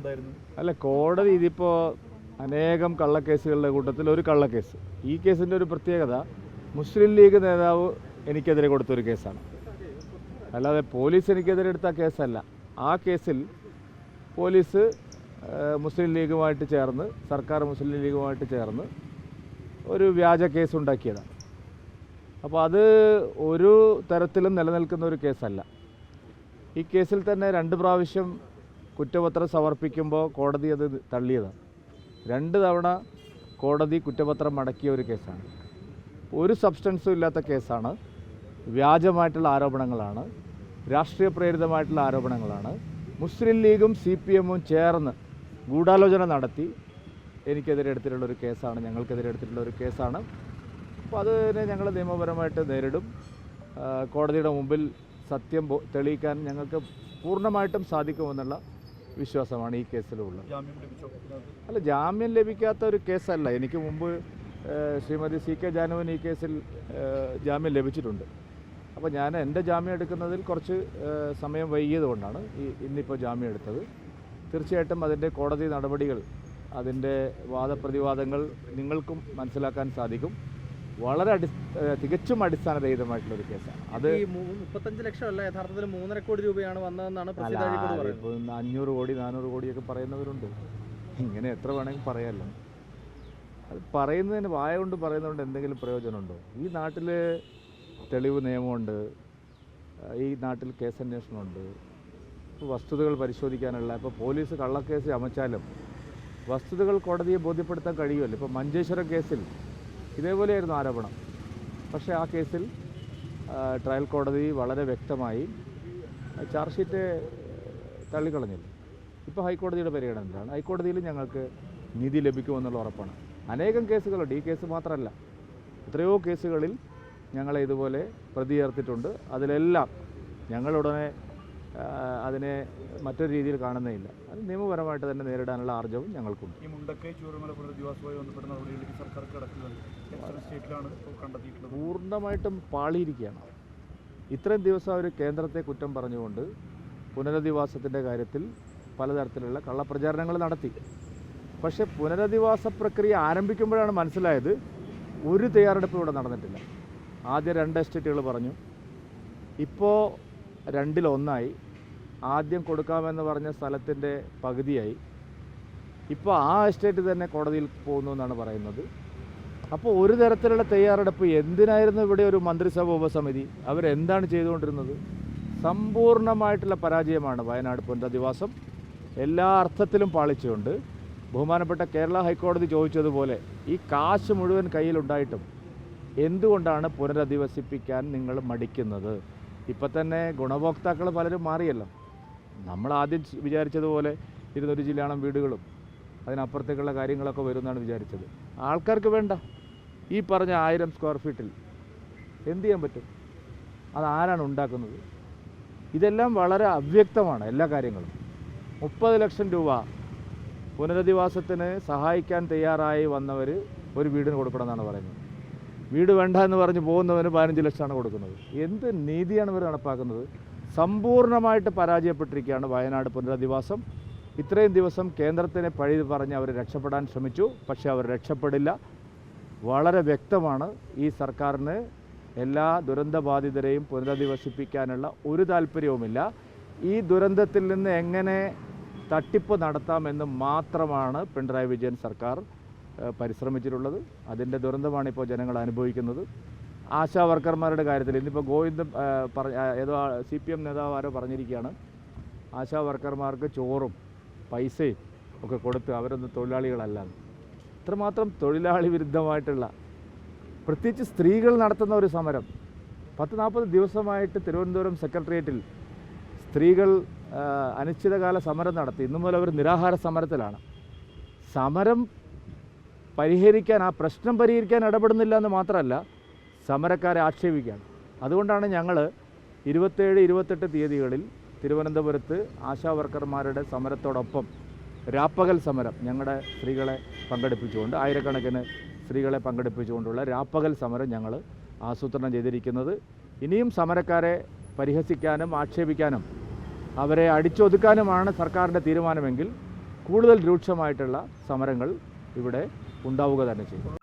എന്തായിരുന്നു? അല്ല കോടതി ഇതിപ്പോൾ അനേകം കള്ളക്കേസുകളുടെ കൂട്ടത്തിൽ ഒരു കള്ളക്കേസ്. ഈ കേസിന്റെ ഒരു പ്രത്യേകത മുസ്ലിം ലീഗ് നേതാവ് എനിക്കെതിരെ കൊടുത്തൊരു കേസാണ്. അല്ലാതെ പോലീസ് എനിക്കെതിരെ എടുത്ത കേസല്ല. ആ കേസിൽ പോലീസ് മുസ്ലിം ലീഗുമായിട്ട് ചേർന്ന് സർക്കാർ മുസ്ലിം ലീഗുമായിട്ട് ചേർന്ന് ഒരു വ്യാജ കേസ് ഉണ്ടാക്കിയതാണ്. അപ്പോൾ അത് ഒരു തരത്തിലും നിലനിൽക്കുന്ന ഒരു കേസല്ല. ഈ കേസിൽ തന്നെ രണ്ട് പ്രാവശ്യം കുറ്റപത്രം സമർപ്പിക്കുമ്പോൾ കോടതി അത് തള്ളിയതാണ്. രണ്ട് തവണ കോടതി കുറ്റപത്രം മടക്കിയ ഒരു കേസാണ്. ഒരു സബ്സ്റ്റൻസും ഇല്ലാത്ത കേസാണ്. വ്യാജമായിട്ടുള്ള ആരോപണങ്ങളാണ്. രാഷ്ട്രീയ പ്രേരിതമായിട്ടുള്ള ആരോപണങ്ങളാണ്. മുസ്ലിം ലീഗും സി പി എമ്മും ചേർന്ന് ഗൂഢാലോചന നടത്തി എനിക്കെതിരെ എടുത്തിട്ടുള്ള ഒരു കേസാണ് ഞങ്ങൾക്കെതിരെ എടുത്തിട്ടുള്ള ഒരു കേസാണ്. അപ്പോൾ അതിനെ ഞങ്ങൾ നിയമപരമായിട്ട് നേരിടും. കോടതിയുടെ മുമ്പിൽ സത്യം തെളിയിക്കാൻ ഞങ്ങൾക്ക് പൂർണമായിട്ടും സാധിക്കുമെന്നുള്ള വിശ്വാസമാണ് ഈ കേസിലുള്ളത്. അല്ല ജാമ്യം ലഭിക്കാത്ത ഒരു കേസല്ല. എനിക്ക് മുമ്പ് ശ്രീമതി സി കെ ജാനുവിന് ഈ കേസിൽ ജാമ്യം ലഭിച്ചിട്ടുണ്ട്. അപ്പോൾ ഞാൻ എന്റെ ജാമ്യം എടുക്കുന്നതിൽ കുറച്ച് സമയം വൈകിയത് കൊണ്ടാണ് ഈ ഇന്നിപ്പോൾ ജാമ്യം എടുത്തത്. തീർച്ചയായിട്ടും അതിന്റെ കോടതി നടപടികൾ അതിന്റെ വാദപ്രതിവാദങ്ങൾ നിങ്ങൾക്കും മനസ്സിലാക്കാൻ സാധിക്കും. വളരെ അടി തികച്ചും അടിസ്ഥാനരഹിതമായിട്ടുള്ള ഒരു കേസാണ്. അത് മുപ്പത്തഞ്ച് ലക്ഷം അല്ല യഥാർത്ഥത്തിൽ മൂന്നര കോടി രൂപയാണ് വന്നതെന്നാണ് അഞ്ഞൂറ് കോടി നാനൂറ് കോടിയൊക്കെ പറയുന്നവരുണ്ട്. ഇങ്ങനെ എത്ര വേണമെങ്കിൽ പറയാമല്ലോ അത് പറയുന്നതിന് വായ കൊണ്ട് പറയുന്നതുകൊണ്ട് എന്തെങ്കിലും പ്രയോജനമുണ്ടോ? ഈ നാട്ടിൽ തെളിവ് നിയമമുണ്ട് ഈ നാട്ടിൽ കേസ് അന്വേഷണമുണ്ട് വസ്തുതകൾ പരിശോധിക്കാനുള്ള ഇപ്പോൾ പോലീസ് കള്ളക്കേസ് ചമച്ചാലും വസ്തുതകൾ കോടതിയെ ബോധ്യപ്പെടുത്താൻ കഴിയുമല്ലോ? ഇപ്പോൾ മഞ്ചേശ്വരം കേസിൽ ഇതേപോലെയായിരുന്നു ആരോപണം. പക്ഷേ ആ കേസിൽ ട്രയൽ കോടതി വളരെ വ്യക്തമായി ചാർജ് ഷീറ്റ് തള്ളിക്കളഞ്ഞില്ല. ഇപ്പോൾ ഹൈക്കോടതിയുടെ പരിഗണനയിലാണ് ഹൈക്കോടതിയിൽ ഞങ്ങൾക്ക് നീതി ലഭിക്കുമെന്നുള്ള ഉറപ്പാണ്. അനേകം കേസുകളുണ്ട് ഈ കേസ് മാത്രമല്ല എത്രയോ കേസുകളിൽ ഞങ്ങളെ ഇതുപോലെ പ്രതി ചേർത്തിട്ടുണ്ട് അതിലെല്ലാം ഞങ്ങളുടനെ അതിനെ മറ്റൊരു രീതിയിൽ കാണുന്നേയില്ല. അത് നിയമപരമായിട്ട് തന്നെ നേരിടാനുള്ള ആർജവും ഞങ്ങൾക്കുണ്ട്. ഈ മുണ്ടക്കൈ ചൂരമല പുനരധിവാസവുമായി ബന്ധപ്പെട്ട നടപടികളിലേക്ക് സർക്കാർ കിടക്കുന്നത് സ്റ്റേറ്റിലാണ് കണ്ടെത്തിയിട്ടുള്ളത്? പൂർണമായിട്ടും പാളിയിരിക്കുകയാണ്. ഇത്രയും ദിവസം അവർ കേന്ദ്രത്തെ കുറ്റം പറഞ്ഞുകൊണ്ട് പുനരധിവാസത്തിന്റെ കാര്യത്തിൽ പലതരത്തിലുള്ള കള്ളപ്രചാരണങ്ങൾ നടത്തി. പക്ഷേ പുനരധിവാസ പ്രക്രിയ ആരംഭിക്കുമ്പോഴാണ് മനസ്സിലായത് ഒരു തയ്യാറെടുപ്പ് ഇവിടെ നടന്നിട്ടില്ല. ആദ്യം രണ്ട് എസ്റ്റേറ്റുകൾ പറഞ്ഞു. ഇപ്പോൾ രണ്ടിലൊന്നായി. ആദ്യം കൊടുക്കാമെന്ന് പറഞ്ഞ സ്ഥലത്തിന്റെ പകുതിയായി. ഇപ്പോൾ ആ എസ്റ്റേറ്റ് തന്നെ കോടതിയിൽ പോകുന്നു എന്നാണ് പറയുന്നത്. അപ്പോൾ ഒരു തരത്തിലുള്ള തയ്യാറെടുപ്പ് എന്തിനായിരുന്നു ഇവിടെ ഒരു മന്ത്രിസഭ ഉപസമിതി? അവരെന്താണ് ചെയ്തുകൊണ്ടിരുന്നത്? സമ്പൂർണമായിട്ടുള്ള പരാജയമാണ് വയനാട് പുനരധിവാസം. എല്ലാ അർത്ഥത്തിലും പാളിച്ചുകൊണ്ട് ബഹുമാനപ്പെട്ട കേരള ഹൈക്കോടതി ചോദിച്ചതുപോലെ ഈ കാശ് മുഴുവൻ കയ്യിലുണ്ടായിട്ടും എന്തുകൊണ്ടാണ് പുനരധിവസിപ്പിക്കാൻ നിങ്ങൾ മടിക്കുന്നത്? ഇപ്പം തന്നെ ഗുണഭോക്താക്കൾ പലരും മാറിയല്ലോ. നമ്മൾ ആദ്യം വിചാരിച്ചതുപോലെ ഇരുന്നൂറ് ജില്ലയാണ് വീടുകളും അതിനപ്പുറത്തേക്കുള്ള കാര്യങ്ങളൊക്കെ വരുമെന്നാണ് വിചാരിച്ചത്. ആൾക്കാർക്ക് വേണ്ട. ഈ പറഞ്ഞ ആയിരം സ്ക്വയർ ഫീറ്റിൽ എന്ത് ചെയ്യാൻ പറ്റും? അത് ആരാണ് ഉണ്ടാക്കുന്നത്? ഇതെല്ലാം വളരെ അവ്യക്തമാണ് എല്ലാ കാര്യങ്ങളും. മുപ്പത് ലക്ഷം രൂപ പുനരധിവാസത്തിന് സഹായിക്കാൻ തയ്യാറായി വന്നവർ ഒരു വീടിന് കൊടുക്കണമെന്നാണ് പറയുന്നത്. വീട് വേണ്ട എന്ന് പറഞ്ഞ് പോകുന്നവന് പതിനഞ്ച് ലക്ഷമാണ് കൊടുക്കുന്നത്. എന്ത് നീതിയാണ് ഇവർ നടപ്പാക്കുന്നത്? സമ്പൂർണമായിട്ട് പരാജയപ്പെട്ടിരിക്കുകയാണ് വയനാട് പുനരധിവാസം. ഇത്രയും ദിവസം കേന്ദ്രത്തിനെ പഴി പറഞ്ഞ് അവർ രക്ഷപ്പെടാൻ ശ്രമിച്ചു. പക്ഷേ അവർ രക്ഷപ്പെടില്ല. വളരെ വ്യക്തമാണ് ഈ സർക്കാരിന് എല്ലാ ദുരന്തബാധിതരെയും പുനരധിവസിപ്പിക്കാനുള്ള ഒരു താല്പര്യവുമില്ല. ഈ ദുരന്തത്തിൽ നിന്ന് എങ്ങനെ തട്ടിപ്പ് നടത്താമെന്ന് മാത്രമാണ് പിണറായി വിജയൻ സർക്കാർ പരിശ്രമിച്ചിട്ടുള്ളത്. അതിന്റെ ദുരന്തമാണ് ഇപ്പോൾ ജനങ്ങൾ അനുഭവിക്കുന്നത്. ആശാ വർക്കർമാരുടെ കാര്യത്തിൽ ഇന്നിപ്പോൾ ഗോവിന്ദൻ ഏഹ്, പറഞ്ഞ ഏതോ സി പി എം നേതാവ് ആരോ പറഞ്ഞിരിക്കുകയാണ്. ആശാ വർക്കർമാർക്ക് ചോറും പൈസയും ഒക്കെ കൊടുത്ത് അവരൊന്നും തൊഴിലാളികളല്ല. ഇത്രമാത്രം തൊഴിലാളി വിരുദ്ധമായിട്ടുള്ള പ്രത്യേകിച്ച് സ്ത്രീകൾ നടത്തുന്ന ഒരു സമരം. പത്ത് നാൽപ്പത് ദിവസമായിട്ട് തിരുവനന്തപുരം സെക്രട്ടേറിയറ്റിൽ സ്ത്രീകൾ അനിശ്ചിതകാല സമരം നടത്തി. ഇന്നു മുതൽ അവർ നിരാഹാര സമരത്തിലാണ്. സമരം പരിഹരിക്കാൻ ആ പ്രശ്നം പരിഹരിക്കാൻ ഇടപെടുന്നില്ല എന്ന് മാത്രമല്ല സമരക്കാരെ ആക്ഷേപിക്കുകയാണ്. അതുകൊണ്ടാണ് ഞങ്ങൾ ഇരുപത്തേഴ് ഇരുപത്തെട്ട് തീയതികളിൽ തിരുവനന്തപുരത്ത് ആശാ വർക്കർമാരുടെ സമരത്തോടൊപ്പം രാപ്പകൽ സമരം ഞങ്ങളുടെ സ്ത്രീകളെ പങ്കെടുപ്പിച്ചുകൊണ്ട് ആയിരക്കണക്കിന് സ്ത്രീകളെ പങ്കെടുപ്പിച്ചുകൊണ്ടുള്ള രാപ്പകൽ സമരം ഞങ്ങൾ ആസൂത്രണം ചെയ്തിരിക്കുന്നത്. ഇനിയും സമരക്കാരെ പരിഹസിക്കാനും ആക്ഷേപിക്കാനും അവരെ അടിച്ചൊതുക്കാനുമാണ് സർക്കാരിന്റെ തീരുമാനമെങ്കിൽ കൂടുതൽ രൂക്ഷമായിട്ടുള്ള സമരങ്ങൾ ഇവിടെ पुन्हा उगा जाण्याची